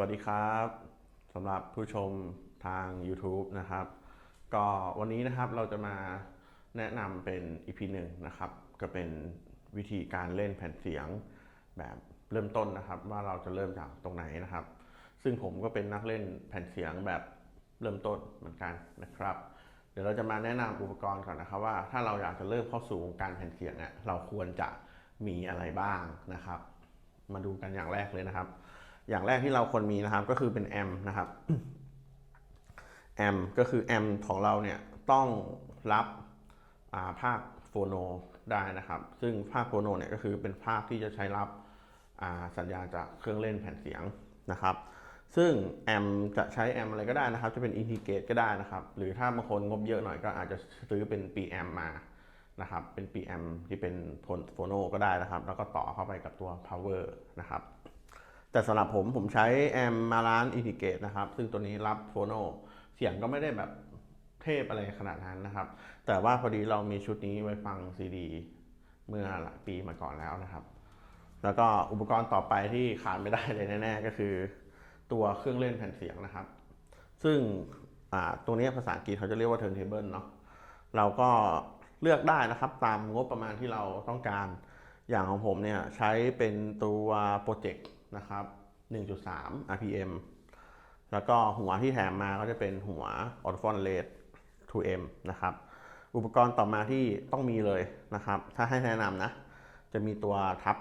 วัสดีครับสำหรับผู้ชมทาง YouTube นะครับ ก็วันนี้นะครับเราจะมาแนะนำเป็น EP หนึ่งนะครับ ก็เป็นวิธีการเล่นแผ่นเสียงแบบเริ่มต้นนะครับ ว่าเราจะเริ่มจากตรงไหนนะครับ ซึ่งผมก็เป็นนักเล่นแผ่นเสียงแบบเริ่มต้นเหมือนกันนะครับ เดี๋ยวเราจะมาแนะนำอุปกรณ์ก่อนนะครับว่าถ้าเราอยากจะเริ่มเข้าสู่วงการแผ่นเสียงเนี่ยเราควรจะมีอะไรบ้างนะครับ มาดูกันอย่างแรกเลยนะครับ อย่างแรกที่เราควรมีนะครับก็คือเป็นแอมนะครับแอมก็คือแอมของเราเนี่ยต้องรับาภาคโฟโนได้นะครับ ซึ่งภาคโฟโนเนี่ยก็คือเป็นภาคที่จะใช้รับสัญญาณจากเครื่องเล่นแผ่นเสียงนะครับ ซึ่งแอมจะใช้แอมอะไรก็ได้นะครับ จะเป็นอินทิเกตก็ได้นะครับ หรือถ้าบางคนงบเยอะหน่อยก็อาจจะซื้อเป็น p แอมมานะครับ เป็น p แอมที่เป็นโฟโนก็ได้นะครับ แล้วก็ต่อเข้าไปกับตัว power นะครับ แต่สำหรับผมผมใช้แอมมาร้านอินทิเกตนะครับ ซึ่งตัวนี้รับโฟโนเสียงก็ไม่ได้แบบเทพอะไรขนาดนั้นนะครับ แต่ว่าพอดีเรามีชุดนี้ไว้ฟังซีดี เมื่อหลายปีมาก่อนแล้วนะครับ แล้วก็อุปกรณ์ต่อไปที่ขาดไม่ได้เลยแน่ ๆ ก็คือ ตัวเครื่องเล่นแผ่นเสียงนะครับ ซึ่งตัวนี้ภาษาอังกฤษเขาจะเรียกว่า turntable เนาะเราก็เลือกได้นะครับตามงบประมาณที่เราต้องการ อย่างของผมเนี่ยใช้เป็นตัวโปรเจกต์ นะครับ 1.3 RPM แล้วก็หัวที่แถมมาก็จะเป็นหัว a u t o p h o n Rate 2M นะครับ อุปกรณ์ต่อมาที่ต้องมีเลยนะครับ ถ้าให้แนะนำนะ จะมีตัวทับ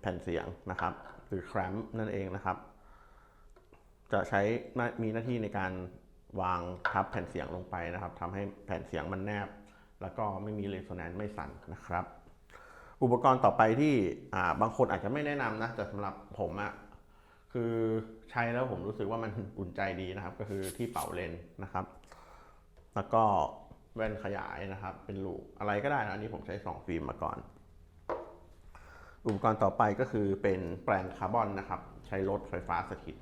แผ่นเสียงนะครับ หรือ clamp นั่นเองนะครับ จะใช้มีหน้าที่ในการวางทับแผ่นเสียงลงไปนะครับทำให้แผ่นเสียงมันแนบ แล้วก็ไม่มีเรโซแนนซ์ไม่สั่นนะครับ อุปกรณ์ต่อไปที่บางคนอาจจะไม่แนะนำนะแต่สำหรับผมอะคือใช้แล้วผมรู้สึกว่ามันอุ่นใจดีนะครับ ก็คือที่เป่าเลนนะครับ แล้วก็แว่นขยายนะครับ เป็นลูกอะไรก็ได้นะอันนี้ผมใช้2ฟิล์มมาก่อน อุปกรณ์ต่อไปก็คือเป็นแปลงคาร์บอนนะครับ ใช้รถไฟฟ้าสถิต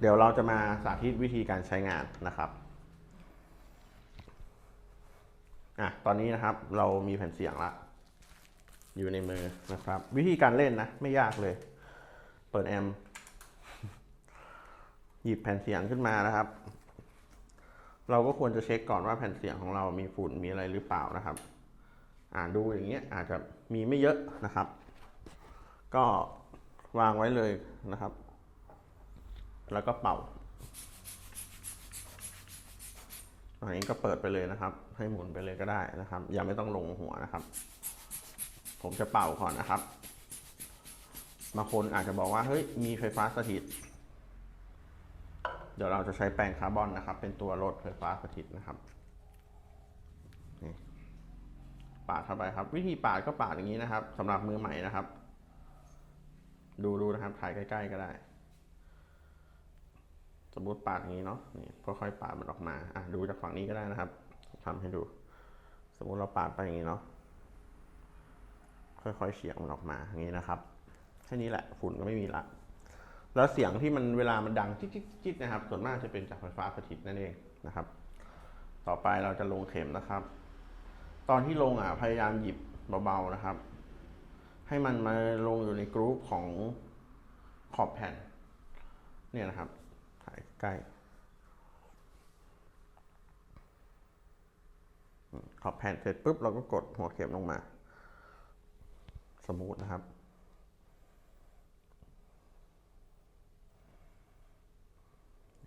เดี๋ยวเราจะมาสาธิตวิธีการใช้งานนะครับอะตอนนี้นะครับเรามีแผ่นเสียงละ อยู่ในมือนะครับ วิธีการเล่นนะไม่ยากเลย เปิดแอมหยิบแผ่นเสียงขึ้นมานะครับ เราก็ควรจะเช็คก่อนว่าแผ่นเสียงของเรามีฝุ่นมีอะไรหรือเปล่านะครับ อ่านดูอย่างเงี้ยอาจจะมีไม่เยอะนะครับ ก็วางไว้เลยนะครับ แล้วก็เป่าอันนี้ก็เปิดไปเลยนะครับ ให้หมุนไปเลยก็ได้นะครับยังไม่ต้องลงหัวนะครับ ผมจะเป่าก่อนนะครับ บางคนอาจจะบอกว่าเฮ้ยมีไฟฟ้าสถิต เดี๋ยวเราจะใช้แปรงคาร์บอนนะครับ เป็นตัวลดไฟฟ้าสถิตนะครับนี่ปาดเข้าไปครับ วิธีปาดก็ปาดอย่างนี้นะครับสำหรับมือใหม่นะครับ ดูดูนะครับถ่ายใกล้ ๆ ก็ได้ สมมติปาดอย่างนี้เนาะนี่ค่อยๆปาดมันออกมาอะดูจากฝั่งนี้ก็ได้นะครับทำให้ดู สมมุติเราปาดไปอย่างนี้เนาะ ค่อยๆเฉียงมันออกมาอย่างนี้นะครับแค่นี้แหละฝุ่นก็ไม่มีละ แล้วเสียงที่มันเวลามันดังจิ๊ดจิ๊ดจิ๊ดนะครับ ส่วนมากจะเป็นจากไฟฟ้าสถิตนั่นเองนะครับ ต่อไปเราจะลงเข็มนะครับ ตอนที่ลงอะพยายามหยิบเบาๆนะครับ ให้มันมาลงอยู่ในกรุ๊ปของขอบแผ่น เนี่ยนะครับถ่ายใกล้ขอบแผ่นเสร็จปุ๊บเราก็กดหัวเข็มลงมา สมูทนะครับ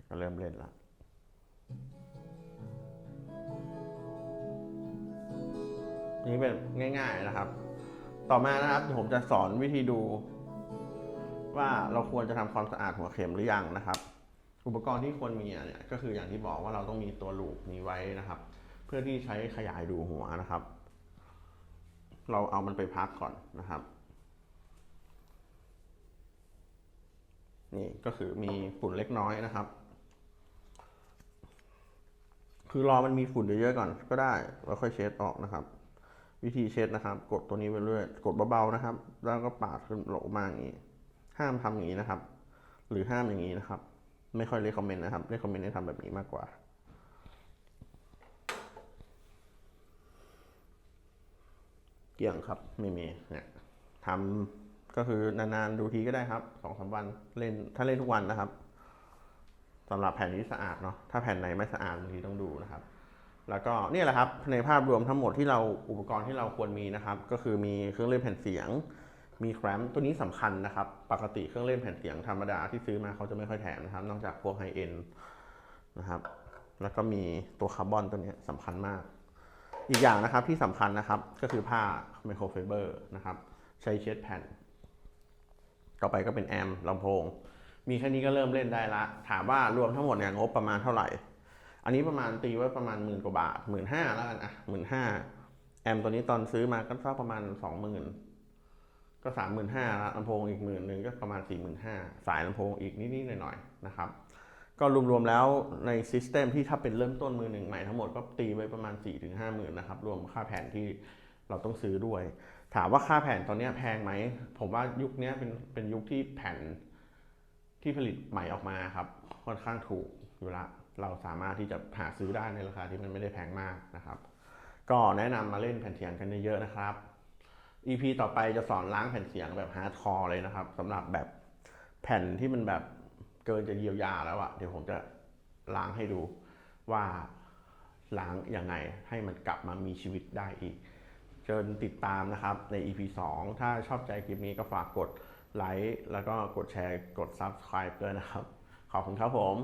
ก็เริ่มเล่นละนี่เป็นง่าย ๆนะครับ ต่อมานะครับผมจะสอนวิธีดู ว่าเราควรจะทำความสะอาดหัวเข็มหรือยังนะครับ อุปกรณ์ที่ควรมีเนี่ยก็คืออย่างที่บอกว่าเราต้องมีตัวลูปนี้ไว้นะครับ เพื่อที่ใช้ขยายดูหัวนะครับ เราเอามันไปพักก่อนนะครับนี่ก็คือมีฝุ่นเล็กน้อยนะครับ คือรอมันมีฝุ่นเยอะๆก่อนก็ได้แล้วค่อยเช็ดออกนะครับ วิธีเช็ดนะครับ กดตัวนี้ไปเรื่อยกดเบาๆนะครับ แล้วก็ปาดขึ้นลงมาอย่างนี้ ห้ามทำอย่างนี้นะครับ หรือห้ามอย่างนี้นะครับ ไม่ค่อยเลคคอมเมนต์นะครับเลคคอมเมนต์ให้ทำแบบนี้มากกว่า เกี่ยงครับไม่มีเนี่ยทำก็คือนานๆดูทีก็ได้ครับสองสามวันเล่นถ้าเล่นทุกวันนะครับสำหรับแผ่นนี้สะอาดเนาะถ้าแผ่นไหนไม่สะอาดบางทีต้องดูนะครับ แล้วก็นี่แหละครับในภาพรวมทั้งหมดที่เราอุปกรณ์ที่เราควรมีนะครับ ก็คือมีเครื่องเล่นแผ่นเสียง มีแครมตัวนี้สำคัญนะครับ ปกติเครื่องเล่นแผ่นเสียงธรรมดาที่ซื้อมาเขาจะไม่ค่อยแถมนะครับ นอกจากพวกไฮเอ็นนะครับ แล้วก็มีตัวคาร์บอนตัวนี้ยสำคัญมาก อีกอย่างนะครับที่สำคัญนะครับก็คือผ้าไมโครไฟเบอร์นะครับ ใช้เช็ดแผ่น ต่อไปก็เป็นแอมป์ลำโพง มีแค่นี้ก็เริ่มเล่นได้ละ ถามว่ารวมทั้งหมดเนี่ยงบประมาณเท่าไหร่ อันนี้ประมาณตีไว้ประมาณหมื่นกว่าบาทหมื่นห้าแล้วกันอะหมื่นห้าแอมป์ตัวนี้ตอนซื้อมาก็สักประมาณสองหมื่นก็สามหมื่นห้าละลำโพงอีกหมื่นหนึ่งก็ประมาณสี่หมื่นห้าสายลำโพงอีกนิดๆหน่อยๆนะครับ ก็รวมๆแล้วในซิสเต็มที่ถ้าเป็นเริ่มต้นมือหนึ่งใหม่ทั้งหมดก็ตีไว้ประมาณ 4-5ถึงห้าหมื่นนะครับ รวมค่าแผ่นที่เราต้องซื้อด้วย ถามว่าค่าแผ่นตอนนี้แพงไหม ผมว่ายุคนี้เป็นเป็นยุคที่แผ่นที่ผลิตใหม่ออกมาครับ ค่อนข้างถูกอยู่ละ เราสามารถที่จะหาซื้อได้ในราคาที่มันไม่ได้แพงมากนะครับ ก็แนะนำมาเล่นแผ่นเสียงกันเยอะๆนะครับ EP ต่อไปจะสอนล้างแผ่นเสียงแบบฮาร์ดคอร์เลยนะครับสำหรับแบบแผ่นที่มันแบบ เกินจะเยียวยาแล้วอะเดี๋ยวผมจะล้างให้ดูว่าล้างยังไงให้มันกลับมามีชีวิตได้อีก เชิญติดตามนะครับใน EP 2 ถ้าชอบใจคลิปนี้ก็ฝากกดไลค์แล้วก็กดแชร์กด Subscribe ด้วยนะครับ ขอบคุณครับผม